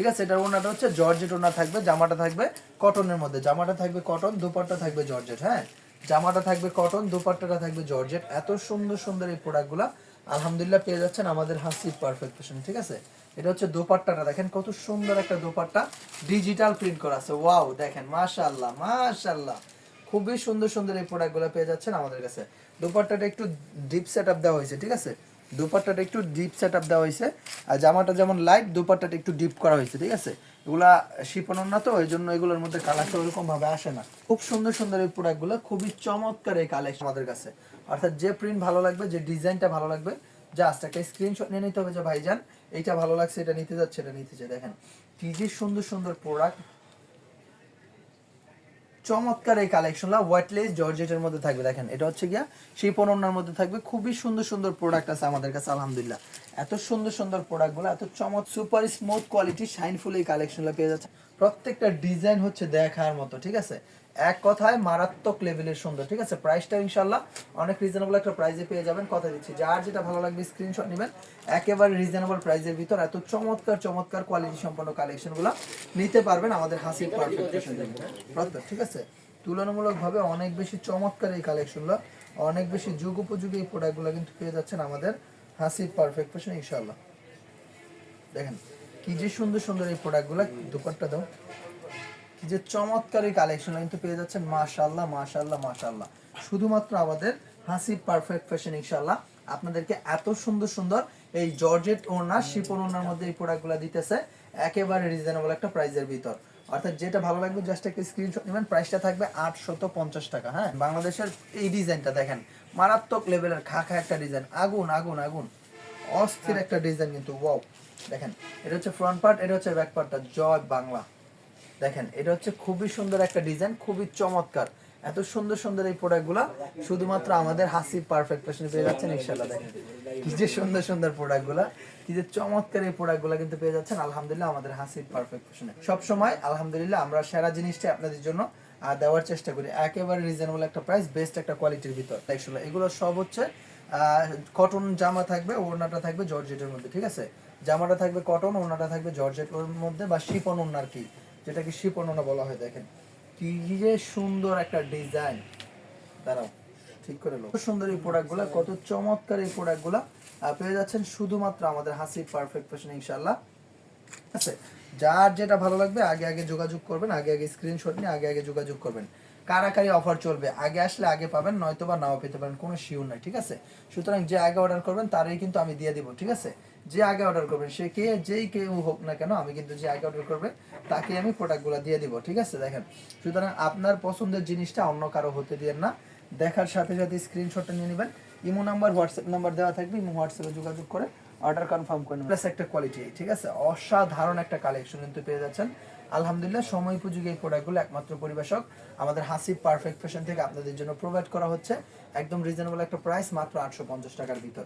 ঠিক আছে? এটার ওনাটা হচ্ছে জর্জেট ওনা থাকবে, জামাটা থাকবে কটনের মধ্যে। জামাটা থাকবে কটন, দুপাট্টা থাকবে জর্জেট হ্যাঁ? জামাটা থাকবে কটন, দুপাট্টাটা থাকবে জর্জেট। এত সুন্দর সুন্দর এই প্রোডাক্টগুলো আলহামদুলিল্লাহ পেয়ে যাচ্ছেন আমাদের হাসির পারফেক্ট ফ্যাশন ঠিক আছে? এটা হচ্ছে দোপাট্টাটা, দেখেন কত সুন্দর একটা দোপাট্টা ডিজিটাল প্রিন্ট করা আছে। ওয়াও দেখেন, মাশাআল্লাহ মাশাআল্লাহ। খুবই সুন্দর সুন্দর এই প্রোডাক্টগুলো পেয়ে যাচ্ছেন আমাদের কাছে। দোপাট্টাটা একটু ডিপ সেট আপ দেওয়া হয়েছে, ঠিক আছে? দুপাট্টাটা একটু ডিপ সেট আপ দেওয়া হয়েছে। আর জামাটা যেমন লাইট দুপাট্টাটা একটু ডিপ করা হয়েছে, ঠিক আছে? এগুলা শিপনন না তো এই জন্য এগুলোর মধ্যে কালারটা ওরকম ভাবে আসে না। খুব সুন্দর সুন্দর এই প্রোডাক্টগুলো খুবই চমৎকার এই কালেকশন আমাদের কাছে। অর্থাৎ যে প্রিন্ট ভালো লাগবে, যে ডিজাইনটা ভালো লাগবে জাস্ট একটা স্ক্রিনশট নিয়ে নিতে হবে যে ভাইজান, এইটা ভালো লাগছে, এটা নিতে যাচ্ছে, এটা নিতে চাই দেখেন, কি যে সুন্দর সুন্দর প্রোডাক্ট চমৎকার এই কালেকশনটা ওয়াটলেস জর্জেটের মধ্যে থাকবে। দেখেন, এটা হচ্ছে গিয়া সেই ওনার মধ্যে থাকবে। খুবই সুন্দর সুন্দর প্রোডাক্ট আছে আমাদের কাছে, আলহামদুলিল্লাহ। এত সুন্দর সুন্দর প্রোডাক্টগুলো, এত চমৎ, সুপার স্মুথ কোয়ালিটি শাইনফুল এই কালেকশনগুলো পেয়ে যাচ্ছে। প্রত্যেকটা ডিজাইন হচ্ছে দেখার মতো, ঠিক আছে? এক কথায় মারাত্মক লেভেলের সুন্দর, ঠিক আছে? প্রাইসটা ইনশাল্লাহ অনেক রিজনেবল একটা প্রাইসে পেয়ে যাবেন, কথা দিচ্ছি। যার যেটা ভালো লাগবে স্ক্রিনশট নেবেন। একেবারে রিজনেবল প্রাইসের ভিতর এত চমৎকার চমৎকার কোয়ালিটি সম্পন্ন কালেকশনগুলো নিতে পারবেন আমাদের হাসি পারফেক্ট ঠিক আছে? তুলনামূলকভাবে অনেক বেশি চমৎকার এই কালেকশনগুলো, অনেক বেশি যুগ উপযোগী এই প্রোডাক্টগুলো কিন্তু পেয়ে যাচ্ছেন আমাদের হাসি পারফেক্ট ফ্যাশন ইনশাল্লাহ দেখেন, কি যে সুন্দর সুন্দর এই প্রোডাক্টগুলো দুপাট্টা দাও। কি যে চমৎকার এই কালেকশন কিন্তু পেয়ে যাচ্ছেন, মাশাআল্লাহ মাশাআল্লাহ মাশাআল্লাহ। শুধুমাত্র আমাদের হাসি পারফেক্ট ফ্যাশন ইনশাআল্লাহ। আপনাদেরকে এত সুন্দর সুন্দর এই জর্জেট ওড়না, শিপন ওড়নার মধ্যে এই প্রোডাক্টগুলো দিতেছে, একেবারে রিজনেবল একটা প্রাইজের ভিতর। অর্থাৎ যেটা ভালো লাগবে জাস্ট একটা স্ক্রিনশট নেবেন প্রাইসটা থাকবে আটশত পঞ্চাশ টাকা হ্যাঁ? বাংলাদেশের এই ডিজাইনটা দেখেন, মারাত্মক লেভেলের খা খা একটা ডিজাইন আগুন আগুন আগুন, অস্থির একটা ডিজাইন কিন্তু ওয়াও দেখেন, এটা হচ্ছে ফ্রন্ট পার্ট এটা হচ্ছে ব্যাক পার্টটা জয় বাংলা, দেখেন, এটা হচ্ছে খুবই সুন্দর একটা ডিজাইন খুবই চমৎকার, এত সুন্দর সুন্দর এই প্রোডাক্টগুলো শুধুমাত্র আমাদের হাসি পারফেক্ট ফ্যাশনে পেয়ে যাচ্ছেন ইনশাল্লাহ দেখেন। যে সুন্দর সুন্দর প্রোডাক্টগুলো কি যে চমৎকার এই প্রোডাক্টগুলো কিন্তু পেয়ে যাচ্ছেন, আলহামদুলিল্লাহ আমাদের হাসি পারফেক্ট সব সময় আলহামদুলিল্লাহ, আমরা সেরা জিনিসটা আপনাদের জন্য দেওয়ার চেষ্টা করি। একেবারে রিজনেবল একটা প্রাইস বেস্ট একটা কোয়ালিটির ভিতর। এগুলো সব হচ্ছে কটন জামা থাকবে, ওড়নাটা থাকবে জর্জেটের মধ্যে, ঠিক আছে? জামাটা থাকবে কটন ওড়নাটা থাকবে জর্জেট ওর মধ্যে, বা শিপন ওড়নার কি, যেটাকে শিপন ওড়না বলা হয়, দেখেন। কি যে সুন্দর একটা ডিজাইন দাঁড়াও। ঠিক করে লো সুন্দর এই প্রোডাক্টগুলো কত চমৎকার এই প্রোডাক্টগুলো পেয়ে যাচ্ছেন শুধুমাত্র আমাদের হাসি পারফেক্ট ফ্যাশন ইনশাআল্লাহ। আছে? যার যেটা ভালো লাগবে, আগে আগে যোগাযোগ করবেন, আগে আগে স্ক্রিনশট নিয়ে আগে আগে যোগাযোগ করবেন। কারাকারি অফার চলবে, আগে আসলে আগে পাবেন, নয়তো বা নাও পেতে পারেন, কোনো শিওর নাই, ঠিক আছে? সুতরাং যে আগে অর্ডার করবেন, তারই কিন্তু আমি দিয়ে দিব, ঠিক আছে? যে আগে অর্ডার করবেন, সে কে, যেই কেউ হোক না কেন, আমি কিন্তু যে আগে অর্ডার করবে, তাকে আমি প্রোডাক্টগুলো দিয়ে দিব, ঠিক আছে? দেখেন। সুতরাং আপনার পছন্দের জিনিসটা অন্য কারও হতে দিয়েন না। দেখার সাথে সাথে স্ক্রিনশটটা নিয়ে নেবেন। ইমো নাম্বার হোয়াটসঅ্যাপ নাম্বার দেওয়া থাকবে, ইমো হোয়াটসঅ্যাপে যোগাযোগ করে অর্ডার কনফার্ম করে প্লাস একটা কোয়ালিটি ঠিক আছে? অসাধারণ একটা কালেকশন কিন্তু পেয়ে যাচ্ছেন। আলহামদুলিল্লাহ, সময় উপযোগী এই প্রোডাক্টগুলো একমাত্র পরিবেশক। আমাদের হাসি পারফেক্ট ফ্যাশন থেকে আপনাদের জন্য প্রোভাইড করা হচ্ছে। একদম রিজনেবল একটা প্রাইস মাত্র আটশো পঞ্চাশ টাকার ভিতর।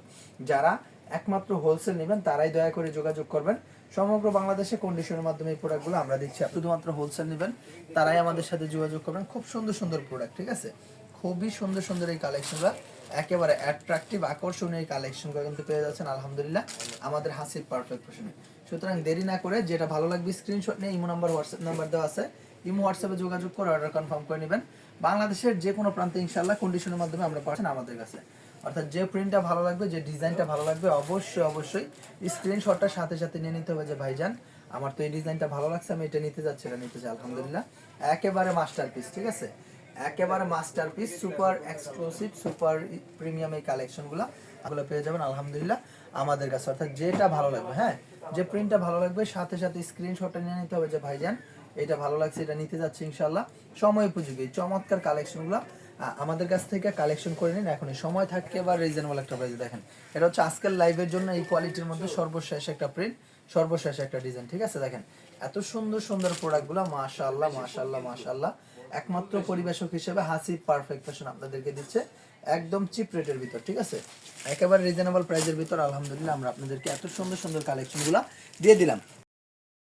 যারা একমাত্র হোলসেল নেবেন, তারাই দয়া করে যোগাযোগ করবেন। সমগ্র বাংলাদেশে কন্ডিশনের মাধ্যমে এই প্রোডাক্টগুলো আমরা দিচ্ছি। শুধুমাত্র হোলসেল নেবেন, তারাই আমাদের সাথে যোগাযোগ করবেন। খুব সুন্দর সুন্দর প্রোডাক্ট ঠিক আছে? খুবই সুন্দর সুন্দর এই কালেকশনগুলো একেবারে অ্যাট্রাকটিভ আকর্ষণীয় কালেকশনগুলো কিন্তু পেয়ে যাচ্ছেন, আলহামদুলিল্লাহ। আমাদের হাসির পারফেক্ট ফ্যাশনে সুতরাং দেরি না করে যেটা ভালো লাগবে স্ক্রিনশট নিয়ে ইমো নাম্বার হোয়াটসঅ্যাপ নাম্বার দেওয়া আছে। ইমো হোয়াটসঅ্যাপে যোগাযোগ করে অর্ডার কনফার্ম করে নেবেন। বাংলাদেশের যে কোনো প্রান্তে ইনশাল্লাহ কন্ডিশনের মাধ্যমে আমরা পাচ্ছেন আমাদের কাছে। অর্থাৎ যে প্রিন্টটা ভালো লাগবে, যে ডিজাইনটা ভালো লাগবে, অবশ্যই অবশ্যই স্ক্রিনশটটার সাথে সাথে নিয়ে নিতে হবে যে ভাইজান, আমার তো এই ডিজাইনটা ভালো লাগছে, আমি এটা নিতে যাচ্ছি, এটা নিতে চাই, আলহামদুলিল্লাহ। একেবারে মাস্টার পিস ঠিক আছে? একেবারে masterpiece super exclusive super premium এই কালেকশনগুলো এগুলো পেয়ে যাবেন, আলহামদুলিল্লাহ, আমাদের কাছে। অর্থাৎ যেটা ভালো লাগবে হ্যাঁ? যে প্রিন্টটা ভালো লাগবে, সাথে সাথে স্ক্রিনশটটা নিয়ে নিতে হবে যে ভাইজান, এটা ভালো লাগছে, এটা নিতে যাচ্ছে ইনশাল্লাহ সময় উপযোগী, চমৎকার কালেকশনগুলো আমাদের কাছ থেকে কালেকশন করে নিন, এখনই। সময় থাকে বা রিজনেবল একটা প্রাইস দেখেন। এটা হচ্ছে আজকের লাইভের জন্য এই কোয়ালিটির মধ্যে সর্বশেষ একটা প্রিন্ট সর্বশেষ একটা ডিজাইন ঠিক আছে? দেখেন, এত সুন্দর সুন্দর প্রোডাক্টগুলো মাশাআল্লাহ মাশাআল্লাহ মাশাআল্লাহ। একমাত্র পরিবেশক হিসেবে হাসি পারফেক্ট ফ্যাশন আপনাদেরকে দিচ্ছে। একদম চিপ রেটের ভিতর, ঠিক আছে? একেবারে রিজনেবল প্রাইসের ভিতর, আলহামদুলিল্লাহ আমরা আপনাদেরকে এত সুন্দর সুন্দর কালেকশনগুলো দিয়ে দিলাম।